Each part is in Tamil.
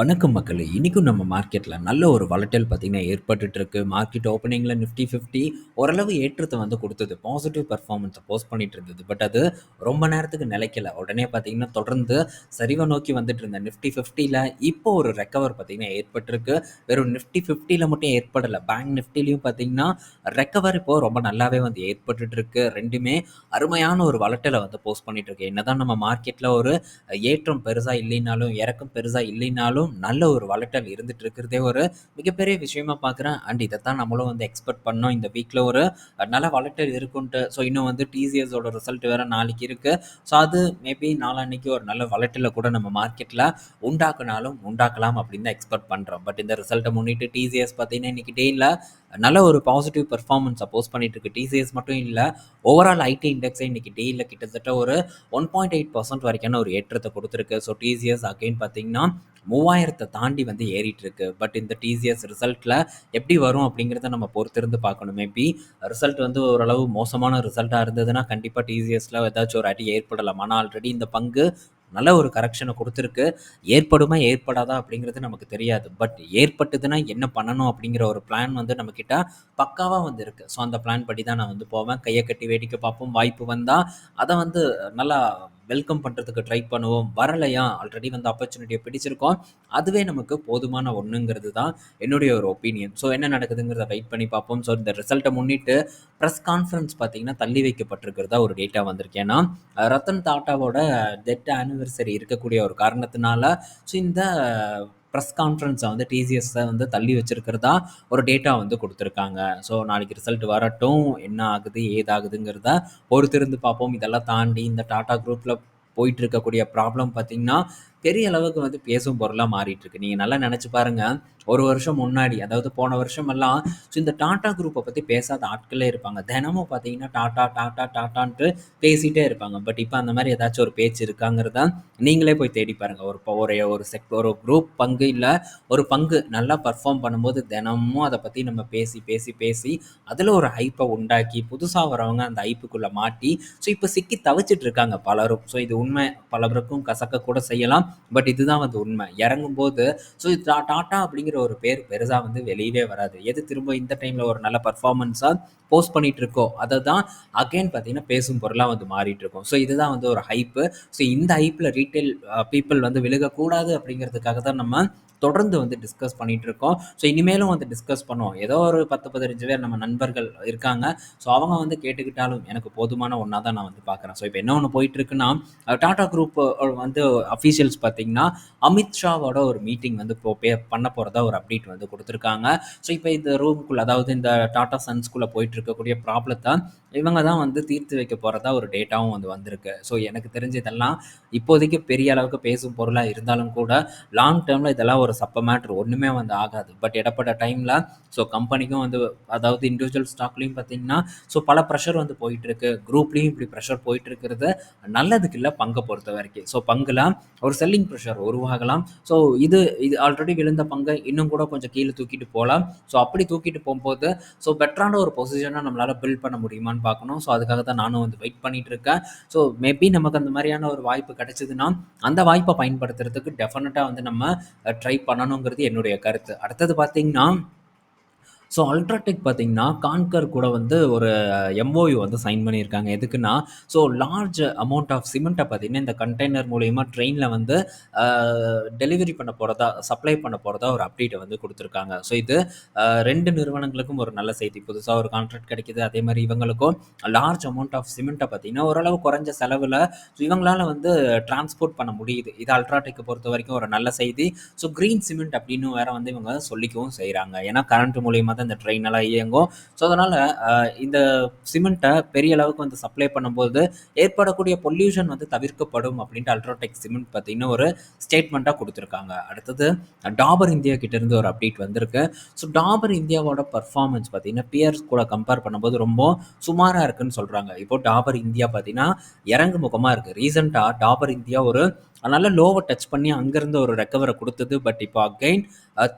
வணக்கம் மக்களே! இன்றைக்கும் நம்ம மார்க்கெட்டில் நல்ல ஒரு வளட்டல் பார்த்தீங்கன்னா ஏற்பட்டுட்ருக்கு மார்க்கெட் ஓப்பனிங்கில் நிஃப்டி 50 ஓரளவு ஏற்றத்தை வந்து கொடுத்தது பாசிட்டிவ் பர்ஃபார்மன்ஸை போஸ்ட் பண்ணிட்டு இருந்தது. பட் அது ரொம்ப நேரத்துக்கு நிலைக்கல. உடனே பார்த்தீங்கன்னா தொடர்ந்து சரிவை நோக்கி வந்துட்டு இருந்த நிஃப்டி 50ல இப்போ ஒரு ரெக்கவர் பார்த்தீங்கன்னா ஏற்பட்டிருக்கு. வெறும் நிஃப்டி 50ல மட்டும் ஏற்படலை பேங்க் நிஃப்டிலையும் பார்த்தீங்கன்னா ரெக்கவர் இப்போது ரொம்ப நல்லாவே வந்து ஏற்பட்டுருக்கு ரெண்டுமே அருமையான ஒரு வளட்டலை வந்து போஸ்ட் பண்ணிட்டு என்ன தான் நம்ம மார்க்கெட்டில் ஒரு ஏற்றம் பெருசாக இல்லைனாலும், இறக்கம் பெருசாக இல்லைனாலும் நல்ல ஒரு வளட்டல் இருந்துட்டு இருக்கிறதே ஒரு மிகப்பெரிய விஷயமா பார்க்குறேன். அண்ட் இதத்தான் நம்மளும் வந்து எக்ஸ்பெக்ட் பண்ணோம். இந்த வீக்கில் ஒரு நல்ல வளட்டல் இருக்குன்ட்டு. ஸோ இன்னும் வந்து டிசிஎஸோட ரிசல்ட் வேற நாளைக்கு இருக்கு. ஸோ அது மேபி நாளான்னைக்கு ஒரு நல்ல வளட்டில் கூட நம்ம மார்க்கெட்டில் உண்டாக்குனாலும் உண்டாக்கலாம் அப்படின்னு தான் எக்ஸ்பெக்ட் பண்ணுறோம் பட் இந்த ரிசல்ட்டை முன்னிட்டு டிசிஎஸ் பார்த்தீங்கன்னா இன்னைக்கு டேல நல்ல ஒரு பாசிட்டிவ் பெர்ஃபார்மன்ஸ் சப்போஸ் பண்ணிட்டு இருக்கு. டிசிஎஸ் மட்டும் இல்லை ஓவரால் ஐடி இண்டெக்ஸே இன்னைக்கு டேல கிட்டத்தட்ட ஒரு 1.8% வரைக்கான ஒரு ஏற்றத்தை கொடுத்துருக்கு ஸோ டிசிஎஸ் அகைன் பார்த்தீங்கன்னா 3000த்த தாண்டி வந்து ஏறிட்டு இருக்கு. பட் இந்த டிசிஎஸ் ரிசல்ட்ல எப்படி வரும் அப்படிங்கிறத நம்ம பொறுத்திருந்து பார்க்கணும். மேபி ரிசல்ட் வந்து ஓரளவு மோசமான ரிசல்ட்டாக இருந்ததுன்னா, கண்டிப்பாக டிசிஎஸ்ல ஏதாச்சும் ஒரு அடி ஏற்படலாம். ஆனால் ஆல்ரெடி இந்த பங்கு நல்ல ஒரு கரெக்ஷனை கொடுத்துருக்கு ஏற்படுமா? ஏற்படாதா? அப்படிங்கிறது நமக்கு தெரியாது. பட் ஏற்பட்டதுன்னா என்ன பண்ணணும் அப்படிங்கிற ஒரு பிளான் வந்து நம்மக்கிட்ட பக்காவாக வந்து இருக்கு. ஸோ அந்த பிளான் படி தான் நான் வந்து போவேன். கையை கட்டி வேடிக்கை பார்ப்போம். வாய்ப்பு வந்தால் அதை வந்து நல்லா வெல்கம் பண்ணுறதுக்கு ட்ரை பண்ணுவோம். வரலையா? ஆல்ரெடி வந்து ஆப்பர்ச்சுனிட்டியை பிடிச்சிருக்கோம். அதுவே நமக்கு போதுமான ஒன்றுங்கிறது தான் என்னுடைய ஒரு ஒப்பீனியன். ஸோ என்ன நடக்குதுங்கிறத வெயிட் பண்ணி பார்ப்போம். ஸோ இந்த ரிசல்ட்டை முன்னிட்டு ப்ரெஸ் கான்ஃபரன்ஸ் பார்த்தீங்கன்னா தள்ளி வைக்கப்பட்டிருக்கிறதா ஒரு டேட்டா வந்திருக்கு. ஏன்னா ரத்தன் டாட்டாவோட டெட் ஆனிவர்சரி இருக்கக்கூடிய ஒரு காரணத்தினால ஸோ இந்த ப்ரெஸ் கான்ஃபரன்ஸை வந்து டிசிஎஸை வந்து தள்ளி வச்சுருக்கிறதா ஒரு டேட்டா வந்து கொடுத்துருக்காங்க ஸோ நாளைக்கு ரிசல்ட் வரட்டும். என்ன ஆகுது? ஏதாகுதுங்கிறத பொறுத்திருந்து பார்ப்போம். இதெல்லாம் தாண்டி இந்த டாட்டா குரூப்பில் போயிட்டு இருக்கக்கூடிய ப்ராப்ளம் பார்த்தீங்கன்னா, பெரிய அளவுக்கு வந்து பேசும் பொருளாக மாறிட்டு இருக்கு. நீங்கள் நல்லா நினச்சி பாருங்க. ஒரு வருஷம் முன்னாடி அதாவது போன வருஷமெல்லாம் ஸோ இந்த டாடா குரூப்பை பற்றி பேசாத ஆட்களே இருப்பாங்க. தினமும் பார்த்தீங்கன்னா டாடா, டாடா, டாட்டான்ட்டு பேசிகிட்டே இருப்பாங்க. பட் இப்போ அந்த மாதிரி ஏதாச்சும் ஒரு பேச்சு இருக்காங்கிறத நீங்களே போய் தேடி பாருங்க. ஒரு ப ஒரு ஒரு செக் ஒரு குரூப் பங்கு இல்லை ஒரு பங்கு நல்லா பர்ஃபார்ம் பண்ணும்போது தினமும் அதை பற்றி நம்ம பேசி, பேசி, பேசி அதில் ஒரு ஹைப்பை உண்டாக்கி, புதுசாக வரவங்க அந்த ஹைப்புக்குள்ளே மாட்டி, ஸோ இப்போ சிக்கி தவிச்சிட்டு இருக்காங்க பலரும். ஸோ இது உண்மை. பலருக்கும் கசக்க கூட செய்யலாம். பட் இதுதான் வந்து உண்மை. இறங்கும்போது ஸோ டா டாடா அப்படிங்கிற ஒரு பேர் பெருசாக வந்து வெளியவே வராது. எது திரும்ப இந்த டைமில் ஒரு நல்ல பர்ஃபார்மன்ஸாக போஸ்ட் பண்ணிட்டு இருக்கோ, அதை தான் அகைன் பார்த்தீங்கன்னா பேசும் பொருளாக வந்து மாறிட்டு இருக்கும். ஸோ இதுதான் வந்து ஒரு ஹைப்பு. ஸோ இந்த ஹைப்பில் ரீட்டைல் பீப்புள் பீப்பிள் வந்து விழுகக்கூடாது அப்படிங்கிறதுக்காக தான் நம்ம தொடர்ந்து வந்து டிஸ்கஸ் பண்ணிட்டு இருக்கோம். ஸோ இனிமேலும் வந்து டிஸ்கஸ் பண்ணுவோம். ஏதோ ஒரு 10, 15 பேர் நம்ம நண்பர்கள் இருக்காங்க. ஸோ அவங்க வந்து கேட்டுக்கிட்டாலும் எனக்கு போதுமான ஒன்றா தான் நான் வந்து பார்க்குறேன். ஸோ இப்போ என்ன ஒன்று போயிட்டு இருக்குன்னா, டாடா குரூப் வந்து அஃபீஷியல்ஸ் பார்த்தீங்கன்னா, அமித் ஷாவோட ஒரு மீட்டிங் வந்து இப்போ பே பண்ண போகிறதா ஒரு அப்டேட் வந்து கொடுத்துருக்காங்க ஸோ இப்போ இந்த ரூம்குள்ளே அதாவது இந்த டாடா சன்ஸ்குள்ளே போயிட்டு இருக்கக்கூடிய ப்ராப்ளத்தை இவங்க தான் வந்து தீர்த்து வைக்க போகிறதா ஒரு டேட்டாவும் வந்து வந்திருக்கு. ஸோ எனக்கு தெரிஞ்சதெல்லாம் இப்போதைக்கு பெரிய அளவுக்கு பேசும் பொருளாக இருந்தாலும் கூட, லாங் டேர்மில் இதெல்லாம் ஒரு சப்ப மேட்ரு ஒன்றுமே வந்து ஆகாது. பட் இடப்பட்ட டைமில் ஸோ கம்பெனிக்கும் வந்து அதாவது இண்டிவிஜுவல் ஸ்டாக்லேயும் பார்த்தீங்கன்னா, ஸோ பல ப்ரெஷர் வந்து போயிட்டுருக்கு குரூப்லேயும் இப்படி ப்ரெஷர் போயிட்டு இருக்கிறது நல்லதுக்கு பங்கை பொறுத்த வரைக்கும் ஸோ பங்கில் ஒரு செல்லிங் ப்ரெஷர் உருவாகலாம். ஸோ இது இது ஆல்ரெடி விழுந்த பங்கை இன்னும் கூட கொஞ்சம் கீழே தூக்கிட்டு போகலாம் ஸோ அப்படி தூக்கிட்டு போகும்போது ஸோ பெட்டரான ஒரு பொசிஷனாக நம்மளால் பில்ட் பண்ண முடியுமான்னு பார்க்கணும். ஸோ அதுக்காக தான் நானும் வந்து வெயிட் பண்ணிட்டு இருக்கேன். ஸோ மேபி நமக்கு அந்த மாதிரியான ஒரு வாய்ப்பு கிடைச்சதுன்னா, அந்த வாய்ப்பை பயன்படுத்துறதுக்கு டெஃபினட்டாக வந்து நம்ம ட்ரை பண்ணணுங்கிறது என்னுடைய கருத்து. அடுத்தது பார்த்தீங்கன்னா ஸோ அல்ட்ராடெக் பார்த்தீங்கன்னா, கான்கர் கூட வந்து ஒரு எம்ஓயு வந்து சைன் பண்ணியிருக்காங்க. எதுக்குன்னா, ஸோ லார்ஜ் அமௌண்ட் ஆஃப் சிமெண்ட்டை பார்த்தீங்கன்னா, இந்த கண்டெய்னர் மூலயமா ட்ரெயினில் வந்து டெலிவரி பண்ண போகிறதா சப்ளை பண்ண போகிறதா ஒரு அப்டேட்டை வந்து கொடுத்துருக்காங்க ஸோ இது ரெண்டு நிறுவனங்களுக்கும் ஒரு நல்ல செய்தி. புதுசாக ஒரு கான்ட்ராக்ட் கிடைக்குது. அதே மாதிரி இவங்களுக்கும் லார்ஜ் அமௌண்ட் ஆஃப் சிமெண்ட்டை பார்த்தீங்கன்னா, ஓரளவு குறைஞ்ச செலவில் ஸோ இவங்களால வந்து டிரான்ஸ்போர்ட் பண்ண முடியுது. இது அல்ட்ராடெக்கை பொறுத்த வரைக்கும் ஒரு நல்ல செய்தி. ஸோ கிரீன் சிமெண்ட் அப்படின்னு வேற வந்து இவங்க சொல்லிக்கவும் செய்கிறாங்க ஏன்னா கரண்ட் மூலியமாக தான் இந்த ட்ரெயின் எல்லாம் இயங்கும். ஸோ அதனால் இந்த சிமெண்ட்டை பெரிய அளவுக்கு வந்து சப்ளை பண்ணும்போது ஏற்படக்கூடிய பொல்யூஷன் வந்து தவிர்க்கப்படும் அப்படின்ட்டு அல்ட்ராடெக் சிமெண்ட் பார்த்தீங்கன்னா, ஒரு ஸ்டேட்மெண்ட்டாக கொடுத்துருக்காங்க அடுத்தது டாபர் இந்தியா கிட்டேருந்து ஒரு அப்டேட் வந்திருக்கு. ஸோ டாபர் இந்தியாவோட பர்ஃபார்மன்ஸ் பார்த்தீங்கன்னா, பியர்ஸ் கூட கம்பேர் பண்ணும்போது ரொம்ப சுமாராக இருக்குன்னு சொல்கிறாங்க இப்போ டாபர் இந்தியா பார்த்தீங்கன்னா, இறங்கு முகமாக இருக்குது ரீசெண்டாக டாபர் இந்தியா ஒரு அதனால லோவை டச் பண்ணி அங்கேருந்து ஒரு ரெக்கவரை கொடுத்தது. பட் இப்போ அகெயின்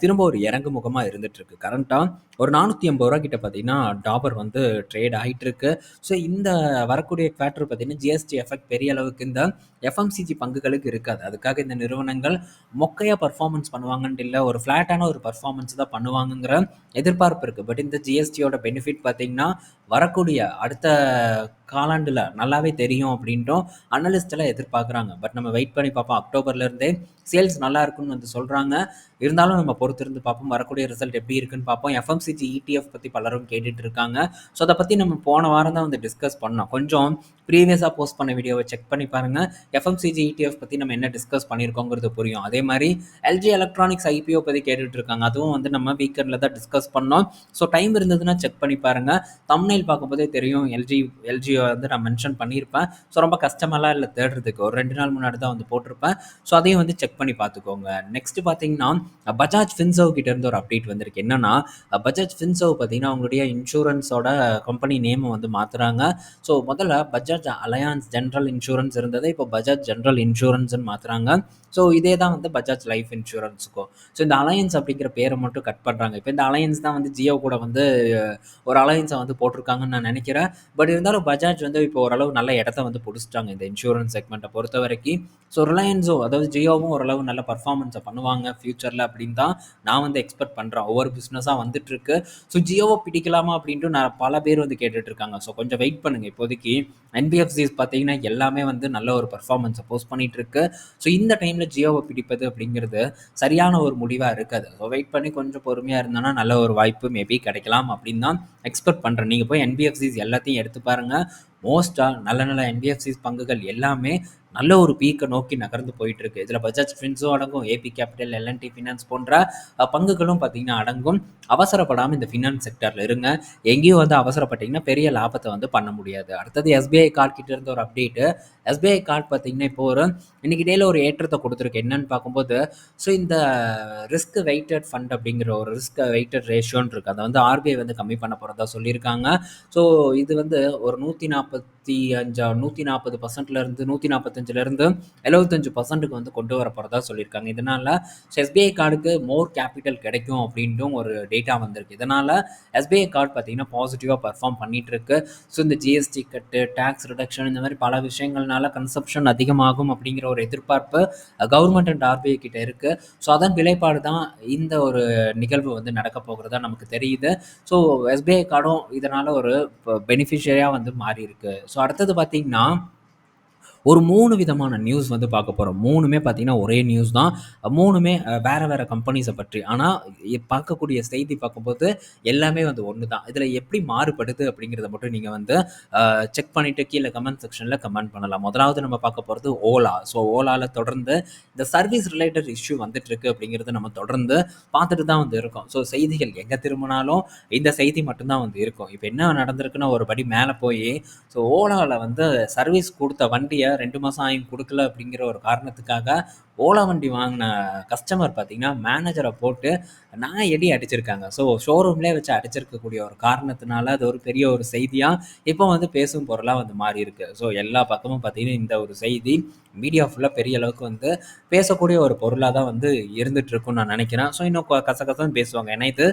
திரும்ப ஒரு இறங்கு முகமாக இருந்துகிட்ருக்கு கரண்ட்டாக ஒரு நானூற்றி ஐம்பது ரூபா கிட்ட பார்த்தீங்கன்னா டாபர் வந்து ட்ரேட் ஆகிட்டு இருக்கு. ஸோ இந்த வரக்கூடிய ஃபேக்டர் பார்த்தீங்கன்னா ஜிஎஸ்டி எஃபெக்ட் பெரிய அளவுக்கு இந்த எஃப்எம்சிஜி பங்குகளுக்கு இருக்காது. அதுக்காக இந்த நிறுவனங்கள் மொக்கையாக பர்ஃபார்மன்ஸ் பண்ணுவாங்கன்ட்டு இல்லை ஒரு ஃப்ளாட்டான ஒரு பர்ஃபார்மன்ஸ் தான் பண்ணுவாங்கங்கிற எதிர்பார்ப்பு இருக்குது பட் இந்த ஜிஎஸ்டியோட பெனிஃபிட் பார்த்தீங்கன்னா வரக்கூடிய அடுத்த காலாண்டில் நல்லாவே தெரியும் அப்படின்ட்டும் அனலிஸ்டெல்லாம் எதிர்பார்க்குறாங்க. பட் நம்ம வெயிட் பண்ணி பார்ப்போம். அக்டோபர்லேருந்தே சேல்ஸ் நல்லா இருக்குன்னு வந்து சொல்கிறாங்க இருந்தாலும் நம்ம பொறுத்திருந்து பார்ப்போம். வரக்கூடிய ரிசல்ட் எப்படி இருக்குன்னு பார்ப்போம். எஃப்எம்சிஜி இடிஎஃப் பற்றி பலரும் கேட்டுட்டு இருக்காங்க. ஸோ அதை பற்றி நம்ம போன வாரம் தான் வந்து டிஸ்கஸ் பண்ணோம். கொஞ்சம் ப்ரீவியஸாக போஸ்ட் பண்ண வீடியோவை செக் பண்ணி பாருங்கள் எஃப்எம்சிஜி இடிஎஃப் பற்றி நம்ம என்ன டிஸ்கஸ் பண்ணியிருக்கோங்கிறது புரியும். அதே மாதிரி எல்ஜி எலக்ட்ரானிக்ஸ் ஐபிஓ பற்றி கேட்டுட்டு இருக்காங்க. அதுவும் வந்து நம்ம வீக்கெண்டில் தான் டிஸ்கஸ் பண்ணோம். ஸோ டைம் இருந்ததுன்னா செக் பண்ணி பாருங்கள் தம்னைல் பார்க்கும்போதே தெரியும். எல்ஜி எல்ஜி வந்து நான் மென்ஷன் பண்ணியிருப்பேன். ஸோ ரொம்ப கஷ்டமெல்லாம் இல்லை தேடுறதுக்கு ஒரு ரெண்டு நாள் முன்னாடி தான் வந்து போட்டிருப்பேன். ஸோ அதையும் வந்து செக் பண்ணி பார்த்துக்கோங்க. நெக்ஸ்ட் பார்த்தீங்கன்னா பஜாஜ் ஃபின்சவ் கிட்டேருந்து ஒரு அப்டேட் வந்திருக்கு. என்னன்னா பஜாஜ் ஃபின்சவ் பார்த்தீங்கன்னா அவங்களுடைய இன்சூரன்ஸோட கம்பெனி நேமை வந்து மாற்றுறாங்க ஸோ முதல்ல பஜாஜ் அலையான்ஸ் ஜென்ரல் இன்சூரன்ஸ் இருந்தது. இப்போ பஜாஜ் ஜென்ரல் இன்சூரன்ஸ்னு மாற்றுறாங்க ஸோ இதே தான் வந்து பஜாஜ் லைஃப் இன்சூரன்ஸுக்கும் ஸோ இந்த அலையன்ஸ் அப்படிங்கிற பேரை மட்டும் கட் பண்ணுறாங்க இப்போ இந்த அலையன்ஸ் தான் வந்து ஜியோ கூட வந்து ஒரு அலையன்ஸை வந்து போட்டிருக்காங்கன்னு நான் நினைக்கிறேன். பட் இருந்தாலும் பஜாஜ் வந்து இப்போ ஓரளவு நல்ல இடத்த வந்து பிடிச்சிட்டாங்க இந்த இன்சூரன்ஸ் செக்மெண்ட்டை பொறுத்த வரைக்கும். ஸோ ரிலையன்ஸோ அதாவது ஜியோவும் ஓரளவு நல்ல பர்ஃபார்மன்ஸை பண்ணுவாங்க ஃப்யூச்சரில் அப்படின்னு தான் நான் வந்து எக்ஸ்பெக்ட் பண்ணுறேன் ஒவ்வொரு பிஸ்னஸாக வந்துட்டுருக்கு. ஸோ ஜியோவை பிடிக்கலாமா அப்படின்ட்டு நான் பல பேர் வந்து கேட்டுட்ருக்காங்க. ஸோ கொஞ்சம் வெயிட் பண்ணுங்கள் இப்போதைக்கு என்பிஎஃப்சிஸ் பார்த்தீங்கன்னா எல்லாமே வந்து நல்ல ஒரு பர்ஃபார்மன்ஸை போஸ்ட் பண்ணிகிட்ருக்கு ஸோ இந்த டைமில் ஜியோவை பிடிப்பது அப்படிங்கிறது சரியான ஒரு முடிவாக இருக்காது. ஸோ வெயிட் பண்ணி கொஞ்சம் பொறுமையாக இருந்தோன்னா நல்ல ஒரு வாய்ப்பு மேபி கிடைக்கலாம் அப்படின்னு தான் எக்ஸ்பெக்ட் பண்ணுறேன் நீங்கள் போய் என்பிஎஃப்சிஸ் எல்லாத்தையும் எடுத்து பாருங்கள் மோஸ்ட்டாக நல்ல நல்ல என்பிஎஃப்சிஸ் பங்குகள் எல்லாமே நல்ல ஒரு பீக்கை நோக்கி நகர்ந்து போயிட்டு இருக்கு இதில் பஜாஜ் ஃபின்ஸும் அடங்கும். ஏபி கேபிட்டல் எல்என்டி ஃபினான்ஸ் போன்ற பங்குகளும் பார்த்தீங்கன்னா அடங்கும். அவசரப்படாமல் இந்த ஃபினான்ஸ் செக்டரில் இருங்க. எங்கேயும் வந்து அவசரப்பட்டீங்கன்னா பெரிய லாபத்தை வந்து பண்ண முடியாது. அடுத்தது எஸ்பிஐ கார்டு கிட்ட இருந்த ஒரு அப்டேட்டு எஸ்பிஐ கார்டு பார்த்தீங்கன்னா இப்போ ஒரு இன்னைக்கு டேல ஒரு ஏற்றத்தை கொடுத்துருக்கு. என்னன்னு பார்க்கும்போது ஸோ இந்த ரிஸ்க் வெயிட்டட் ஃபண்ட் அப்படிங்கிற ஒரு ரிஸ்க் வெயிட்டட் ரேஷியோன்னு இருக்குது அதை வந்து ஆர்பிஐ வந்து கம்மி பண்ண போகிறதா சொல்லியிருக்காங்க. ஸோ இது வந்து ஒரு நூற்றி நாற்பத்தி அஞ்சா நூற்றி நாற்பது பர்சன்ட்லேருந்து நூற்றி நாற்பத்தஞ்சு நாற்பத்தஞ்சிலேருந்து எழுபத்தஞ்சு பர்சன்ட்டுக்கு வந்து கொண்டு வர போகிறதா சொல்லியிருக்காங்க. இதனால் எஸ்பிஐ கார்டுக்கு மோர் கேபிட்டல் கிடைக்கும் அப்படின்ட்டும் ஒரு டேட்டா வந்திருக்கு. இதனால் எஸ்பிஐ கார்டு பார்த்தீங்கன்னா பாசிட்டிவாக பர்ஃபார்ம் பண்ணிகிட்டு இருக்கு ஸோ இந்த ஜிஎஸ்டி கட்டு டேக்ஸ் ரிடக்ஷன் இந்த மாதிரி பல விஷயங்கள்னால கன்சப்ஷன் அதிகமாகும் அப்படிங்கிற ஒரு எதிர்பார்ப்பு கவர்மெண்ட் அண்ட் ஆர்பிஐ கிட்ட இருக்குது ஸோ அதன் விலைப்பாடு தான் இந்த ஒரு நிகழ்வு வந்து நடக்க போகிறதா நமக்கு தெரியுது. ஸோ எஸ்பிஐ கார்டும் இதனால் ஒரு பெனிஃபிஷியரியாக வந்து மாறி இருக்கு ஸோ அடுத்தது பார்த்திங்கன்னா ஒரு மூணு விதமான நியூஸ் வந்து பார்க்க போகிறோம் மூணுமே பார்த்தீங்கன்னா ஒரே நியூஸ் தான். மூணுமே வேறு வேறு கம்பெனிஸை பற்றி. ஆனால் பார்க்கக்கூடிய செய்தி பார்க்கும்போது எல்லாமே வந்து ஒன்று தான். இதில் எப்படி மாறுபடுது அப்படிங்கிறத மட்டும் நீங்கள் வந்து செக் பண்ணிவிட்டு கீழே கமெண்ட் செக்ஷனில் கமெண்ட் பண்ணலாம். முதலாவது நம்ம பார்க்க போகிறது ஓலா. ஸோ ஓலாவில் தொடர்ந்து இந்த சர்வீஸ் ரிலேட்டட் இஷ்யூ வந்துட்டுருக்கு அப்படிங்கிறது நம்ம தொடர்ந்து பார்த்துட்டு தான் வந்து இருக்கோம். ஸோ செய்திகள் எங்கே திரும்பினாலும் இந்த செய்தி மட்டும்தான் வந்து இருக்கும். இப்போ என்ன நடந்திருக்குன்னா ஒரு படி மேலே போய் ஸோ ஓலாவில் வந்து சர்வீஸ் கொடுத்த வண்டியை ரெண்டு மாதம் ஆயும் கொடுக்கல அப்படிங்கிற ஒரு காரணத்துக்காக ஓலா வண்டி வாங்கின கஸ்டமர் பார்த்தீங்கன்னா மேனேஜரை போட்டு நான் எடி அடிச்சிருக்காங்க. ஸோ ஷோரூம்லேயே வச்சு அடிச்சிருக்கக்கூடிய ஒரு காரணத்தினால அது ஒரு பெரிய ஒரு செய்தியாக இப்போ வந்து பேசும் பொருளாக வந்து மாறி இருக்கு. ஸோ எல்லா பக்கமும் பார்த்தீங்கன்னா இந்த ஒரு செய்தி மீடியா ஃபுல்லாக பெரிய அளவுக்கு வந்து பேசக்கூடிய ஒரு பொருளாக தான் வந்து இருந்துட்டு இருக்கும்னு நான் நினைக்கிறேன். ஸோ இன்னும் கசகசன்னு பேசுவாங்க. ஏன்னா இது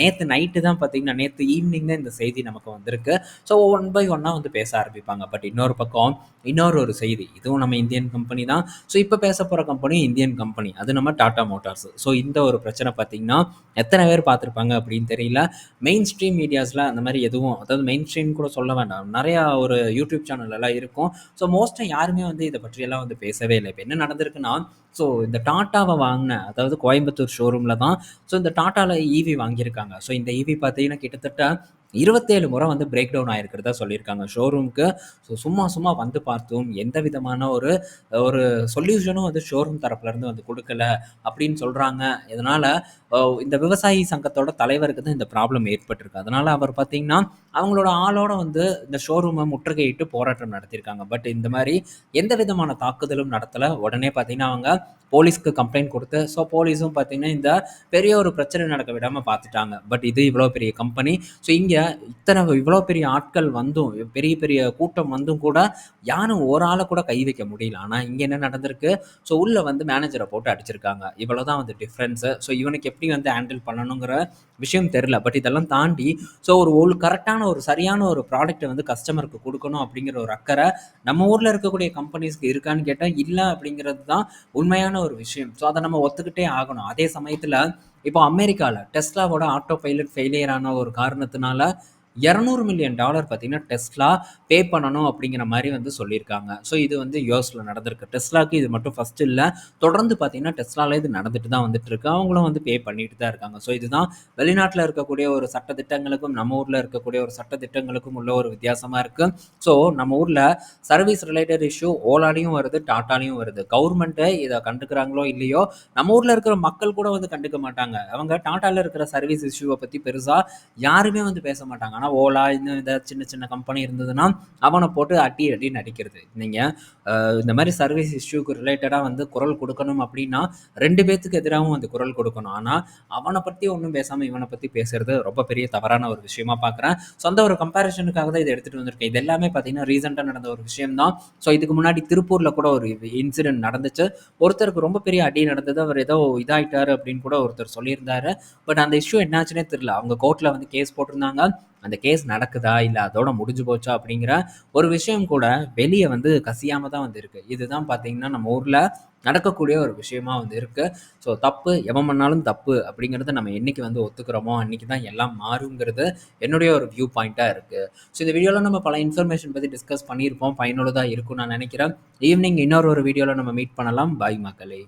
நேற்று நைட்டு தான் பார்த்தீங்கன்னா நேற்று ஈவினிங் தான் இந்த செய்தி நமக்கு வந்திருக்கு. ஸோ ஒன் பை ஒன்னாக வந்து பேச ஆரம்பிப்பாங்க. பட் இன்னொரு பக்கம் இன்னொரு ஒரு செய்தி. இதுவும் நம்ம இந்தியன் கம்பெனி தான். ஸோ இப்போ பேச போகிற கம்பெனி இந்தியன் கம்பெனி அது நம்ம டாடா மோட்டார்ஸ் ஸோ இந்த ஒரு பிரச்சனை பார்த்தீங்கன்னா எத்தனை பேர் பார்த்துருப்பாங்க அப்படின்னு தெரியல. மெயின் ஸ்ட்ரீம் மீடியாஸில் அந்த மாதிரி எதுவும் அதாவது மெயின் ஸ்ட்ரீம் கூட சொல்ல வேண்டாம். நிறையா ஒரு யூடியூப் சேனல் எல்லாம் இருக்கும். ஸோ மோஸ்ட்டாக யாருமே வந்து இதை பற்றியெல்லாம் வந்து பேசவே இல்லை. இப்போ என்ன நடந்திருக்குன்னா ஸோ இந்த டாட்டாவை வாங்கின அதாவது கோயம்புத்தூர் ஷோரூமில் தான் ஸோ இந்த டாட்டாவில் ஈவி வாங்கியிருக்காங்க. ஸோ இந்த ஈவி பார்த்தீங்கன்னா கிட்டத்தட்ட இருபத்தேழு முறை வந்து பிரேக் டவுன் ஆகிருக்கிறதா சொல்லியிருக்காங்க ஷோரூமுக்கு ஸோ சும்மா சும்மா வந்து பார்த்தும் எந்த விதமான ஒரு ஒரு சொல்யூஷனும் வந்து ஷோரூம் தரப்புலேருந்து வந்து கொடுக்கல அப்படின்னு சொல்கிறாங்க இதனால் இந்த விவசாயி சங்கத்தோட தலைவருக்கு தான் இந்த ப்ராப்ளம் ஏற்பட்டிருக்கு. அதனால் அவர் பார்த்தீங்கன்னா அவங்களோட ஆளோட வந்து இந்த ஷோரூமை முற்றுகையிட்டு போராட்டம் நடத்தியிருக்காங்க பட் இந்த மாதிரி எந்த விதமான தாக்குதலும் நடத்தலை உடனே பார்த்தீங்கன்னா அவங்க போலீஸ்க்கு கம்ப்ளைண்ட் கொடுத்து ஸோ போலீஸும் பார்த்தீங்கன்னா இந்த பெரிய ஒரு பிரச்சனை நடக்க விடாமல் பார்த்துட்டாங்க பட் இது இவ்வளோ பெரிய கம்பெனி ஸோ இங்கே இத்தனை இவ்வளோ பெரிய ஆட்கள் வந்தும், பெரிய பெரிய கூட்டம் வந்தும் கூட யாரும் ஒரு ஆள கூட கை வைக்க முடியல. ஆனால் இங்கே என்ன நடந்திருக்கு? ஸோ உள்ளே வந்து மேனேஜரை போட்டு அடிச்சிருக்காங்க. இவ்வளோதான் வந்து டிஃப்ரென்ஸு ஸோ இவனுக்கு எப்படி வந்து ஹேண்டில் பண்ணணுங்கிற விஷயம் தெரில பட் இதெல்லாம் தாண்டி ஸோ ஒரு ஒரு கரெக்டான ஒரு சரியான ஒரு ப்ராடக்ட்டை வந்து கஸ்டமருக்கு கொடுக்கணும் அப்படிங்கிற ஒரு அக்கறை நம்ம ஊரில் இருக்கக்கூடிய கம்பெனிஸ்க்கு இருக்கான்னு கேட்டால் இல்லை அப்படிங்கிறது தான் உண்மையான ஒரு விஷயம். ஸோ அதை நம்ம ஒத்துக்கிட்டே ஆகணும். அதே சமயத்தில் இப்போ அமெரிக்காவில் டெஸ்லாவோட ஆட்டோ பைலட் ஃபெயிலியர் ஆன ஒரு காரணத்தினால $200,000,000 பார்த்தீங்கன்னா, டெஸ்லா பே பண்ணணும் அப்படிங்கிற மாதிரி வந்து சொல்லியிருக்காங்க. ஸோ இது வந்து யுஎஸ்ல நடந்திருக்கு. டெஸ்லாக்கு இது மட்டும் ஃபர்ஸ்ட் இல்லை தொடர்ந்து பார்த்தீங்கன்னா, டெஸ்லாவில் இது நடந்துட்டு தான் வந்துட்டுருக்கு. அவங்களும் வந்து பே பண்ணிட்டு தான் இருக்காங்க. ஸோ இதுதான் வெளிநாட்டில் இருக்கக்கூடிய ஒரு சட்ட திட்டங்களுக்கும், நம்ம ஊரில் இருக்கக்கூடிய ஒரு சட்ட திட்டங்களுக்கும் உள்ள ஒரு வித்தியாசமாக இருக்கு. ஸோ நம்ம ஊரில் சர்வீஸ் ரிலேட்டட் இஷ்யூ ஓலாலையும் வருது, டாட்டாலையும் வருது. கவர்மெண்ட்டே இதை கண்டுக்கிறாங்களோ இல்லையோ, நம்ம ஊரில் இருக்கிற மக்கள் கூட வந்து கண்டுக்க மாட்டாங்க. அவங்க டாட்டாவில் இருக்கிற சர்வீஸ் இஷ்யூவை பற்றி பெருசாக யாருமே வந்து பேச மாட்டாங்க. ஆனால் ஓலா இன்னும் ஏதாவது சின்ன சின்ன கம்பெனி இருந்ததுன்னா, அவனை போட்டு அடி அடின்னு அடிக்கிறது. நீங்கள் இந்த மாதிரி சர்வீஸ் இஷ்யூக்கு ரிலேட்டடாக வந்து குரல் கொடுக்கணும் அப்படின்னா, ரெண்டு பேத்துக்கு எதிராகவும் வந்து குரல் கொடுக்கணும் ஆனால் அவனை பற்றி ஒன்றும் பேசாமல் இவனை பற்றி பேசுறது ரொம்ப பெரிய தவறான ஒரு விஷயமா பார்க்குறேன். சொந்த ஒரு கம்பேரிஷனுக்காக தான் இதை எடுத்துகிட்டு வந்திருக்கேன். இது எல்லாமே பார்த்தீங்கன்னா, ரீசெண்டாக நடந்த ஒரு விஷயம் தான். ஸோ இதுக்கு முன்னாடி திருப்பூரில் கூட ஒரு இன்சிடென்ட் நடந்துச்சு. ஒருத்தருக்கு ரொம்ப பெரிய அடி நடந்தது. அவர் ஏதோ இதாகிட்டார் அப்படின்னு கூட ஒருத்தர் சொல்லியிருந்தாரு. பட் அந்த இஷ்யூ என்னாச்சுன்னே தெரியல. அவங்க கோர்ட்டில் வந்து கேஸ் போட்டிருந்தாங்க. அந்த கேஸ் நடக்குதா? இல்லை அதோட முடிஞ்சு போச்சா? அப்படிங்கிற ஒரு விஷயம் கூட வெளியே வந்து கசியாம தான் வந்து இருக்கு. இதுதான் பார்த்தீங்கன்னா, நம்ம ஊரில் நடக்கக்கூடிய ஒரு விஷயமா வந்து இருக்கு. ஸோ தப்பு எவன் பண்ணாலும் தப்பு அப்படிங்கிறத நம்ம என்னைக்கு வந்து ஒத்துக்கிறோமோ, அன்னைக்கு தான் எல்லாம் மாறுங்கிறது என்னுடைய ஒரு வியூ பாயிண்ட்டாக இருக்கு. ஸோ இந்த வீடியோவில் நம்ம பல இன்ஃபர்மேஷன் பற்றி டிஸ்கஸ் பண்ணியிருப்போம். பயனுள்ளதாக இருக்கும்னு நான் நினைக்கிறேன் ஈவினிங் இன்னொரு ஒரு வீடியோவில் நம்ம மீட் பண்ணலாம். பாய் மக்களே!